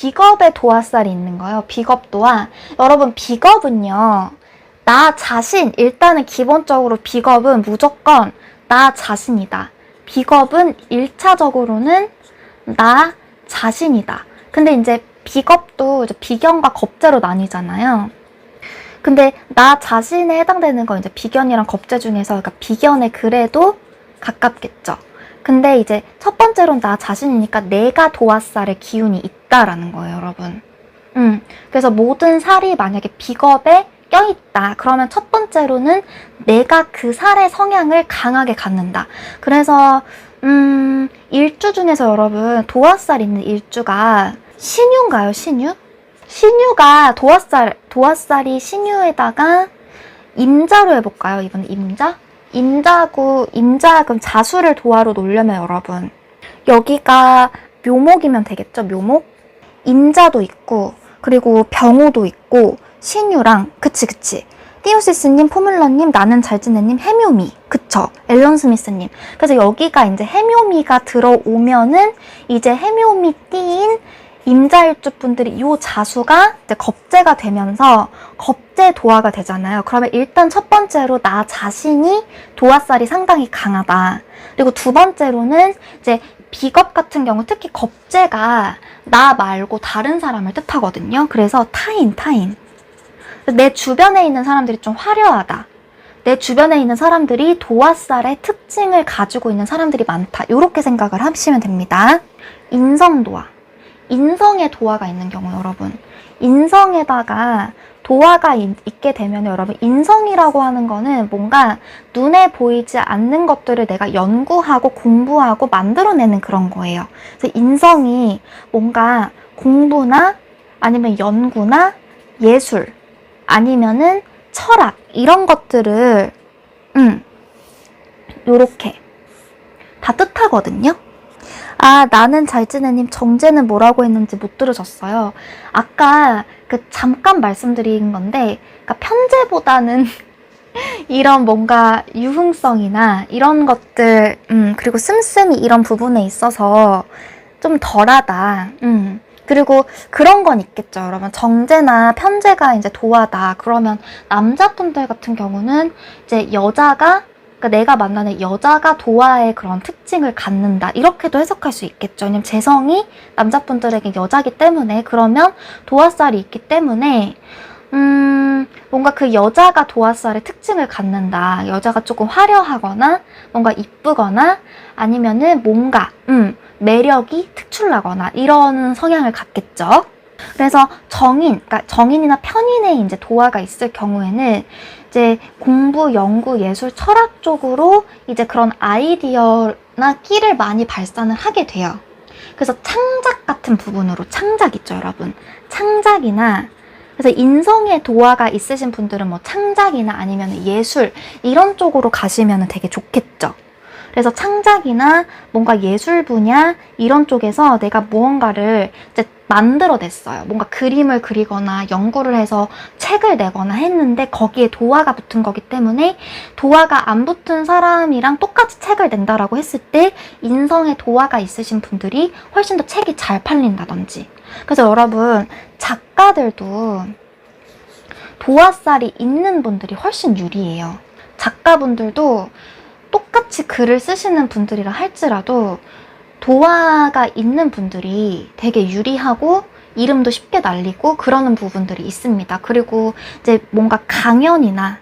비겁의 도화살이 있는 거예요. 비겁 도화. 여러분, 비겁은요. 나 자신, 일단은 기본적으로 비겁은 무조건 나 자신이다. 비겁은 1차적으로는 나 자신이다. 근데 이제 비겁도 이제 비견과 겁제로 나뉘잖아요. 근데 나 자신에 해당되는 건 이제 비견이랑 겁제 중에서 그러니까 비견에 그래도 가깝겠죠. 근데 이제 첫 번째로는 나 자신이니까 내가 도화살의 기운이 있다 라는 거예요, 여러분. 음, 그래서 모든 살이 만약에 비겁에 껴있다. 그러면 첫 번째로는 내가 그 살의 성향을 강하게 갖는다. 그래서, 음, 일주 중에서 여러분, 도화살 있는 일주가 신유인가요, 신유? 신유가 도화살, 도화살이 신유에다가 임자로 해볼까요? 이번 임자? 임자구, 임자, 그럼 자수를 도화로 놓으려면 여러분. 여기가 묘목이면 되겠죠? 묘목? 임자도 있고, 그리고 병호도 있고, 신유랑, 그치, 그치. 띠오시스님, 포뮬러님, 나는 잘 지내님, 해묘미. 그쵸. 앨런 스미스님. 그래서 여기가 이제 해묘미가 들어오면은 이제 해묘미 띠인 임자일주 분들이 이 자수가 이제 겁제가 되면서 겁제 도화가 되잖아요. 그러면 일단 첫 번째로 나 자신이 도화살이 상당히 강하다. 그리고 두 번째로는 이제 비겁 같은 경우 특히 겁제가 나 말고 다른 사람을 뜻하거든요. 그래서 타인, 타인. 내 주변에 있는 사람들이 좀 화려하다. 내 주변에 있는 사람들이 도화살의 특징을 가지고 있는 사람들이 많다. 이렇게 생각을 하시면 됩니다. 인성도화. 인성의 도화가 있는 경우 여러분. 인성에다가 도화가 있, 게 되면 여러분 인성이라고 하는 거는 뭔가 눈에 보이지 않는 것들을 내가 연구하고 공부하고 만들어내는 그런 거예요. 그래서 인성이 뭔가 공부나 아니면 연구나 예술 아니면은 철학 이런 것들을 음 요렇게 다 뜻하거든요. 아, 나는 잘 지내님 정제는 뭐라고 했는지 못 들으셨어요. 아까 그 잠깐 말씀드린 건데, 그러니까 편제보다는 이런 뭔가 유흥성이나 이런 것들, 음, 그리고 씀씀이 이런 부분에 있어서 좀 덜하다. 음. 그리고 그런 건 있겠죠, 여러분. 정제나 편제가 이제 도하다. 그러면 남자분들 같은 경우는 이제 여자가 그러니까 내가 만나는 여자가 도화의 그런 특징을 갖는다. 이렇게도 해석할 수 있겠죠. 왜냐면 재성이 남자분들에게 여자기 때문에 그러면 도화살이 있기 때문에 음, 뭔가 그 여자가 도화살의 특징을 갖는다. 여자가 조금 화려하거나 뭔가 이쁘거나 아니면은 뭔가 음, 매력이 특출나거나 이런 성향을 갖겠죠. 그래서 정인, 그러니까 정인이나 편인의 이제 도화가 있을 경우에는 이제 공부, 연구, 예술, 철학 쪽으로 이제 그런 아이디어나 끼를 많이 발산을 하게 돼요. 그래서 창작 같은 부분으로 창작 있죠, 여러분. 창작이나 그래서 인성의 도화가 있으신 분들은 뭐 창작이나 아니면 예술 이런 쪽으로 가시면 되게 좋겠죠. 그래서 창작이나 뭔가 예술 분야 이런 쪽에서 내가 무언가를 이제 만들어냈어요. 뭔가 그림을 그리거나 연구를 해서 책을 내거나 했는데 거기에 도화가 붙은 거기 때문에 도화가 안 붙은 사람이랑 똑같이 책을 낸다라고 했을 때 인성의 도화가 있으신 분들이 훨씬 더 책이 잘 팔린다든지. 그래서 여러분 작가들도 도화살이 있는 분들이 훨씬 유리해요. 작가분들도 똑같이 글을 쓰시는 분들이라 할지라도 도화가 있는 분들이 되게 유리하고 이름도 쉽게 날리고 그러는 부분들이 있습니다. 그리고 이제 뭔가 강연이나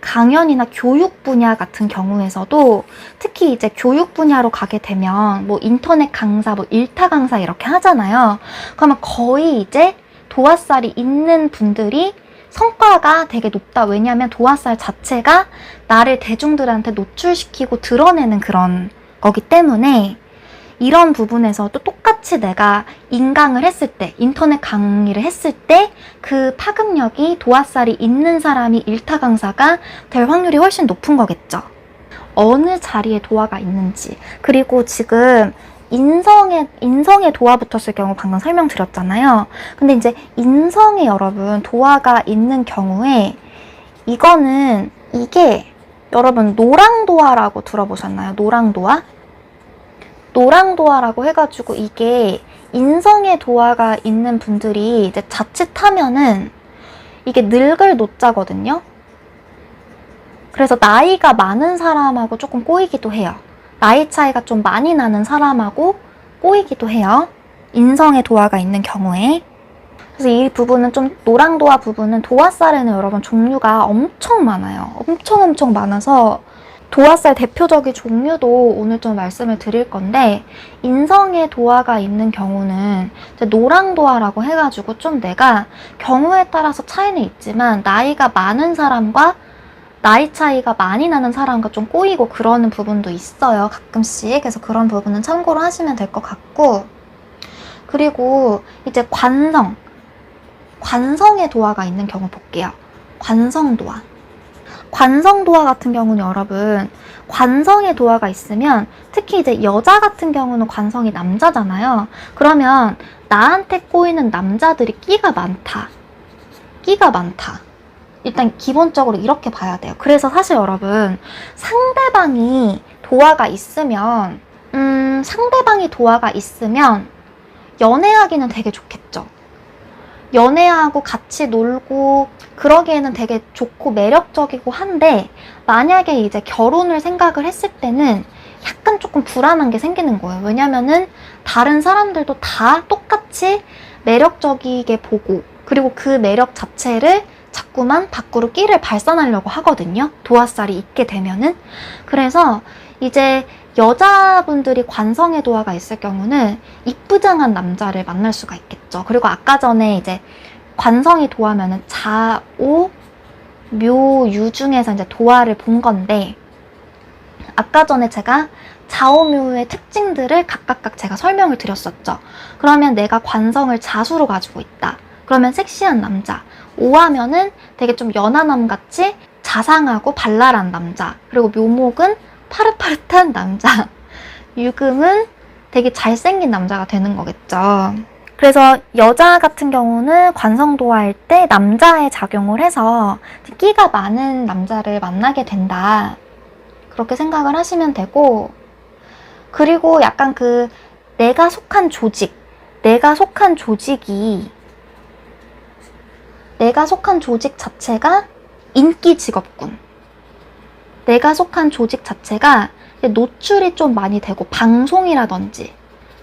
강연이나 교육 분야 같은 경우에서도 특히 이제 교육 분야로 가게 되면 뭐 인터넷 강사, 뭐 일타 강사 이렇게 하잖아요. 그러면 거의 이제 도화살이 있는 분들이 성과가 되게 높다. 왜냐하면 도화살 자체가 나를 대중들한테 노출시키고 드러내는 그런 거기 때문에 이런 부분에서도 똑같이 내가 인강을 했을 때, 인터넷 강의를 했을 때 그 파급력이 도화살이 있는 사람이 일타 강사가 될 확률이 훨씬 높은 거겠죠. 어느 자리에 도화가 있는지. 그리고 지금 인성에, 인성에 도화 붙었을 경우 방금 설명드렸잖아요. 근데 이제 인성에 여러분 도화가 있는 경우에 이거는 이게 여러분 노랑도화라고 들어보셨나요? 노랑도화? 노랑도화라고 해가지고 이게 인성의 도화가 있는 분들이 이제 자칫하면은 이게 늙을 노자거든요. 그래서 나이가 많은 사람하고 조금 꼬이기도 해요. 나이 차이가 좀 많이 나는 사람하고 꼬이기도 해요. 인성의 도화가 있는 경우에. 그래서 이 부분은 좀 노랑 도화 부분은 도화살에는 여러분 종류가 엄청 많아요. 엄청 엄청 많아서 도화살 대표적인 종류도 오늘 좀 말씀을 드릴 건데 인성의 도화가 있는 경우는 이제 노랑 도화라고 해가지고 좀 내가 경우에 따라서 차이는 있지만 나이가 많은 사람과 나이 차이가 많이 나는 사람과 좀 꼬이고 그러는 부분도 있어요 가끔씩 그래서 그런 부분은 참고로 하시면 될 것 같고 그리고 이제 관성 관성의 도화가 있는 경우 볼게요 관성 도화 관성 도화 같은 경우는 여러분 관성의 도화가 있으면 특히 이제 여자 같은 경우는 관성이 남자잖아요. 그러면 나한테 꼬이는 남자들이 끼가 많다. 끼가 많다. 일단 기본적으로 이렇게 봐야 돼요. 그래서 사실 여러분 상대방이 도화가 있으면 음 상대방이 도화가 있으면 연애하기는 되게 좋겠죠. 연애하고 같이 놀고 그러기에는 되게 좋고 매력적이고 한데 만약에 이제 결혼을 생각을 했을 때는 약간 조금 불안한 게 생기는 거예요. 왜냐면은 다른 사람들도 다 똑같이 매력적이게 보고 그리고 그 매력 자체를 자꾸만 밖으로 끼를 발산하려고 하거든요. 도화살이 있게 되면은. 그래서 이제 여자분들이 관성의 도화가 있을 경우는 이쁘장한 남자를 만날 수가 있겠죠. 그리고 아까 전에 이제 관성이 도화면은 자오, 묘, 유 중에서 이제 도화를 본 건데 아까 전에 제가 자오묘의 특징들을 각각각 제가 설명을 드렸었죠. 그러면 내가 관성을 자수로 가지고 있다. 그러면 섹시한 남자. 오하면은 되게 좀 연하남 같이 자상하고 발랄한 남자. 그리고 묘목은 파릇파릇한 남자. 유금은 되게 잘생긴 남자가 되는 거겠죠. 그래서 여자 같은 경우는 관성도화일 때 남자의 작용을 해서 끼가 많은 남자를 만나게 된다. 그렇게 생각을 하시면 되고, 그리고 약간 그 내가 속한 조직, 내가 속한 조직이, 내가 속한 조직 자체가 인기 직업군. 내가 속한 조직 자체가 노출이 좀 많이 되고, 방송이라든지,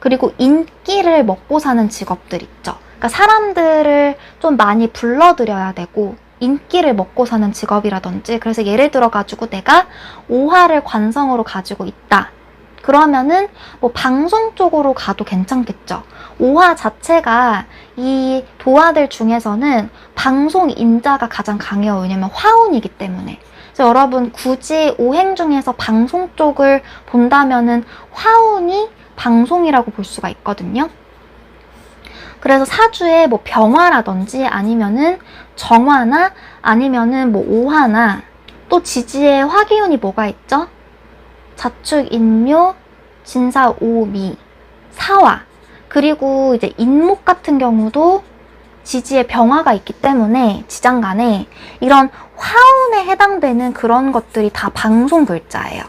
그리고 인기를 먹고 사는 직업들 있죠. 그러니까 사람들을 좀 많이 불러들여야 되고, 인기를 먹고 사는 직업이라든지, 그래서 예를 들어 가지고 내가 오화를 관성으로 가지고 있다. 그러면은 뭐 방송 쪽으로 가도 괜찮겠죠. 오화 자체가 이 도화들 중에서는 방송 인자가 가장 강해요. 왜냐면 화운이기 때문에. 그래서 여러분 굳이 오행 중에서 방송 쪽을 본다면은 화운이 방송이라고 볼 수가 있거든요. 그래서 사주에 뭐 병화라든지 아니면은 정화나 아니면은 뭐 오화나 또 지지에 화기운이 뭐가 있죠? 자축, 인묘, 진사, 오미, 사화. 그리고 이제 인목 같은 경우도 지지에 병화가 있기 때문에 지장간에 이런 화운에 해당되는 그런 것들이 다 방송 글자예요.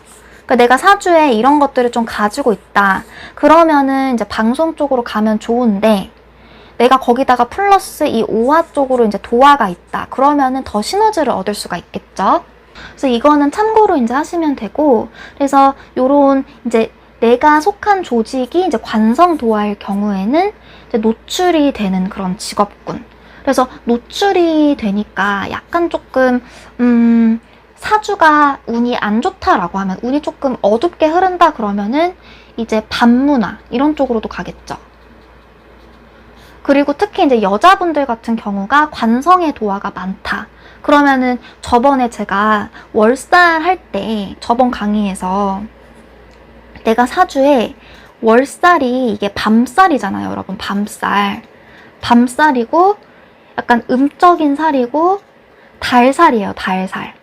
그러니까 내가 사주에 이런 것들을 좀 가지고 있다. 그러면은 이제 방송 쪽으로 가면 좋은데 내가 거기다가 플러스 이 오화 쪽으로 이제 도화가 있다. 그러면은 더 시너지를 얻을 수가 있겠죠. 그래서 이거는 참고로 이제 하시면 되고, 그래서 요런 이제 내가 속한 조직이 이제 관성 도화일 경우에는 이제 노출이 되는 그런 직업군. 그래서 노출이 되니까 약간 조금, 음, 사주가 운이 안 좋다라고 하면, 운이 조금 어둡게 흐른다 그러면은 이제 반문화, 이런 쪽으로도 가겠죠. 그리고 특히 이제 여자분들 같은 경우가 관성의 도화가 많다. 그러면은 저번에 제가 월살 할 때 저번 강의에서 내가 사주에 월살이 이게 밤살이잖아요, 여러분. 밤살. 밤살이고 약간 음적인 살이고 달살이에요, 달살.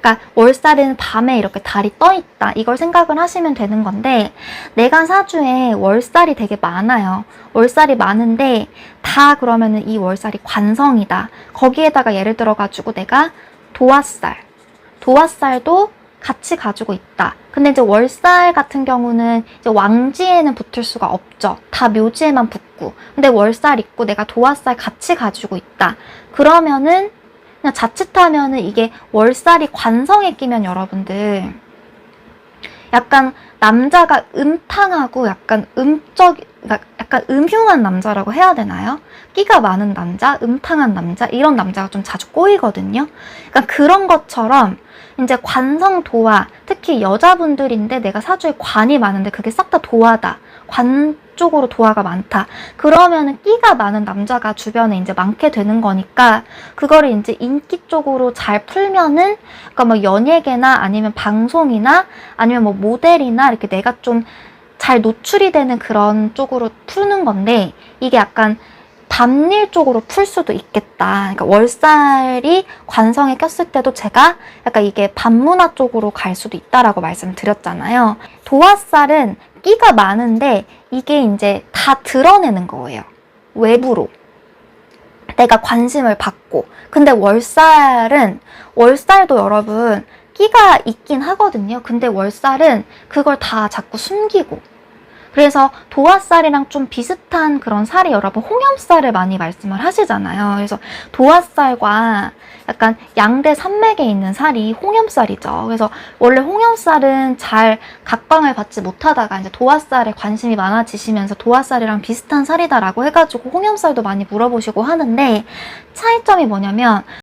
그러니까 월살은 밤에 이렇게 달이 떠 있다. 이걸 생각을 하시면 되는 건데 내가 사주에 월살이 되게 많아요. 월살이 많은데 다 그러면은 이 월살이 관성이다. 거기에다가 예를 들어 가지고 내가 도화살. 도화살도 같이 가지고 있다. 근데 이제 월살 같은 경우는 이제 왕지에는 붙을 수가 없죠. 다 묘지에만 붙고. 근데 월살 있고 내가 도화살 같이 가지고 있다. 그러면은 그냥 자칫하면은 이게 월살이 관성에 끼면 여러분들 약간 남자가 음탕하고 약간 음적, 그러니까 약간 음흉한 남자라고 해야 되나요? 끼가 많은 남자, 음탕한 남자, 이런 남자가 좀 자주 꼬이거든요. 그러니까 그런 것처럼 이제 관성 도화, 특히 여자분들인데 내가 사주에 관이 많은데 그게 싹 다 도화다. 관 쪽으로 도화가 많다. 그러면은 끼가 많은 남자가 주변에 이제 많게 되는 거니까 그거를 이제 인기 쪽으로 잘 풀면은 그러니까 뭐 연예계나 아니면 방송이나 아니면 뭐 모델이나 이렇게 내가 좀 잘 노출이 되는 그런 쪽으로 푸는 건데 이게 약간 밤일 쪽으로 풀 수도 있겠다. 그러니까 월살이 관성에 꼈을 때도 제가 약간 이게 밤문화 쪽으로 갈 수도 있다라고 말씀드렸잖아요. 도화살은 끼가 많은데 이게 이제 다 드러내는 거예요. 외부로. 내가 관심을 받고. 근데 월살은, 월살도 여러분, 끼가 있긴 하거든요. 근데 월살은 그걸 다 자꾸 숨기고. 그래서 도화살이랑 좀 비슷한 그런 살이 여러분 홍염살을 많이 말씀을 하시잖아요. 그래서 도화살과 약간 양대 산맥에 있는 살이 홍염살이죠. 그래서 원래 홍염살은 잘 각광을 받지 못하다가 이제 도화살에 관심이 많아지시면서 도화살이랑 비슷한 살이다라고 해가지고 홍염살도 많이 물어보시고 하는데 차이점이 뭐냐면